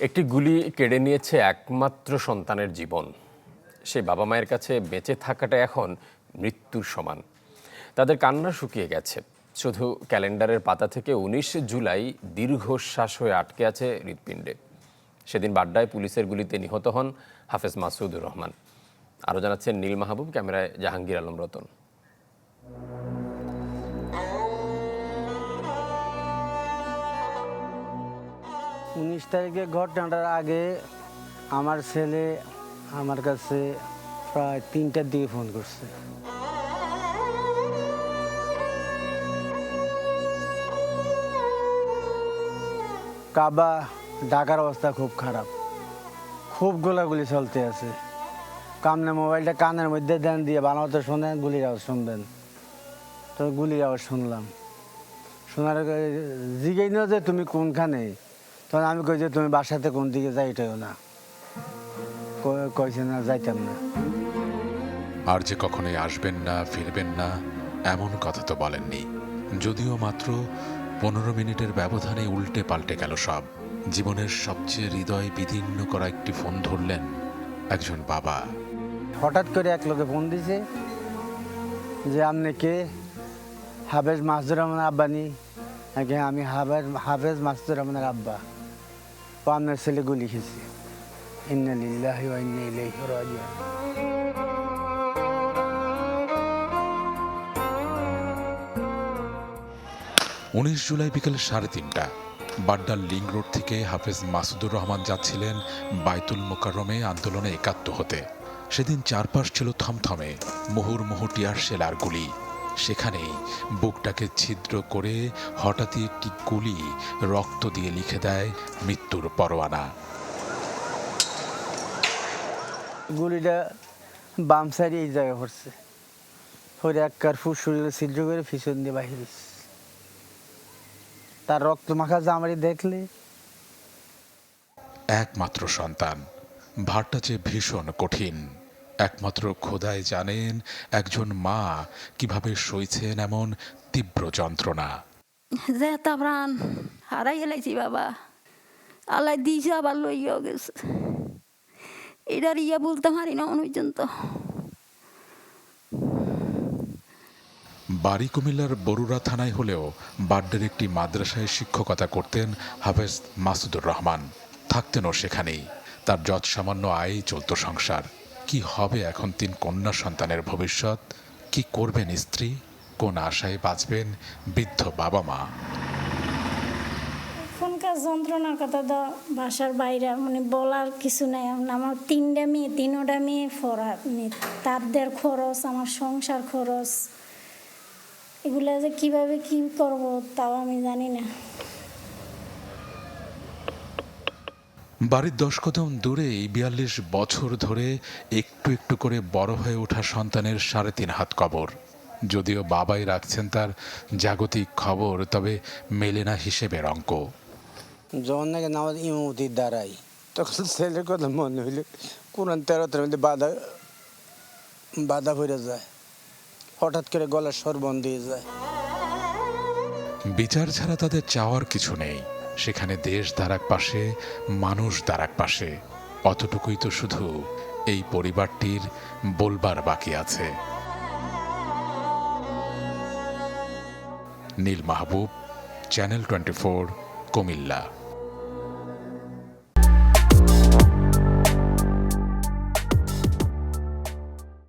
একটি গুলি কেড়ে নিয়েছে একমাত্র সন্তানের জীবন। সে বাবা মায়ের কাছে বেঁচে থাকাটা এখন মৃত্যুর সমান। তাদের কান্না শুকিয়ে গেছে। শুধু ক্যালেন্ডারের পাতা থেকে উনিশ জুলাই দীর্ঘশ্বাস হয়ে আটকে আছে হৃৎপিণ্ডে। সেদিন বাড্ডায় পুলিশের গুলিতে নিহত হন হাফেজ মাসুদুর রহমান। আরও জানাচ্ছেন নীল মাহবুব, ক্যামেরায় জাহাঙ্গীর আলম রতন। উনিশ তারিখে ঘটনাটার আগে আমার ছেলে আমার কাছে প্রায় তিনটার দিকে ফোন করছে। কাবা ডাকার অবস্থা খুব খারাপ। খুব গোলাগুলি চলতে আছে। কামনে মোবাইলটা কানের মধ্যে দেন দিয়ে মতো শোনেন, গুলির আওয়াজ শুনবেন। তো গুলির আওয়াজ শুনলাম। শোনার জিগেই না যে তুমি কোনখানে? তখন আমি কই যে তুমি বাসাতে কোন দিকে যাইটাও না। কইছে না যাইতাম না। আর যে কখনোই আসবেন না ফিরবেন না এমন কথা তো বলেননি। যদিও মাত্র পনেরো মিনিটের ব্যবধানে উল্টে পাল্টে গেল সব। জীবনের সবচেয়ে হৃদয় বিদীর্ণ করা একটি ফোন ধরলেন একজন বাবা। হঠাৎ করে এক লোকে ফোন দিছে যে আপনি কে? হাফেজ মাসুদুর রহমান আব্বানি নাকি আমি হাফেজ হাফেজ মাসুদুর রহমানের আব্বা। আপনার ছেলে উনিশ জুলাই বিকেল সাড়ে তিনটা। বাড্ডার লিং রোড থেকে হাফেজ মাসুদুর রহমান যাচ্ছিলেন বাইতুল মোকাররমে আন্দোলনে একাত্ম হতে। সেদিন চারপাশ ছিল থমথমে, মুহুর্মুহু টিয়ার সেলার গুলি। সেখানেই বুকটাকে ছিদ্র করে হঠাৎই একটি গুলি রক্ত দিয়ে লিখে দেয় মৃত্যুর পরোয়ানা। গুলিটা বাম সাইডে এই জায়গায় পড়ছে। পরে এক কার শরীরে ছিদ্র করে পিছন দিয়ে বাহির তার রক্ত মাখা জামারি দেখলে একমাত্র সন্তান ভারটা যে ভীষণ কঠিন। একমাত্র খোদাই জানেন একজন মা কীভাবে সইছেন এমন তীব্র যন্ত্রণা। যে তা প্রাণ হারাই এলাইছি বাবা। আল্লাহ দিয়েছে আবার লইয়াও গেছে। এটার ইয়া বলতে পারি না পর্যন্ত। বাড়ি কুমিল্লার বরুড়া থানায় হলেও বাড্ডের একটি মাদ্রাসায় শিক্ষকতা করতেন হাফেজ মাসুদুর রহমান। থাকতেনও সেখানেই। তার যৎ সামান্য আয়েই চলত সংসার। কি হবে এখন তিন কন্যা সন্তানের ভবিষ্যৎ? কি করবেন স্ত্রী? কোন আশায় বাঁচবেন বৃদ্ধ বাবা মা? এখনকার যন্ত্রণার কথা তো বাসার বাইরে মানে বলার কিছু নাই। এখন আমার তিনটা মেয়ে, তিনোটা মেয়ে পড়া মানে তাদের খরচ, আমার সংসার খরচ, এগুলো যে কীভাবে কি করব তাও আমি জানি না। বাড়ির দশ কদম দূরেই বিয়াল্লিশ বছর ধরে একটু একটু করে বড় হয়ে ওঠা সন্তানের সাড়ে তিন হাত কবর। যদিও বাবাই রাখছেন তার জাগতিক খবর তবে মেলে না হিসেবের অঙ্ক। যখন নাকি নামাজ ইমামতির দ্বারাই তখন ছেলের কথা মনে হইলে কোরআন তেরোটার মধ্যে বাধা বাধা পড়ে যায়। হঠাৎ করে গলার স্বর বন্ধ হয়ে যায়। বিচার ছাড়া তাদের চাওয়ার কিছু নেই। সেখানে দেশ দাঁড়াক পাশে, মানুষ দাঁড়াক পাশে। অতটুকুই তো শুধু এই পরিবারটির বলবার বাকি আছে। Neel Mahbub, channel twenty four, Comilla.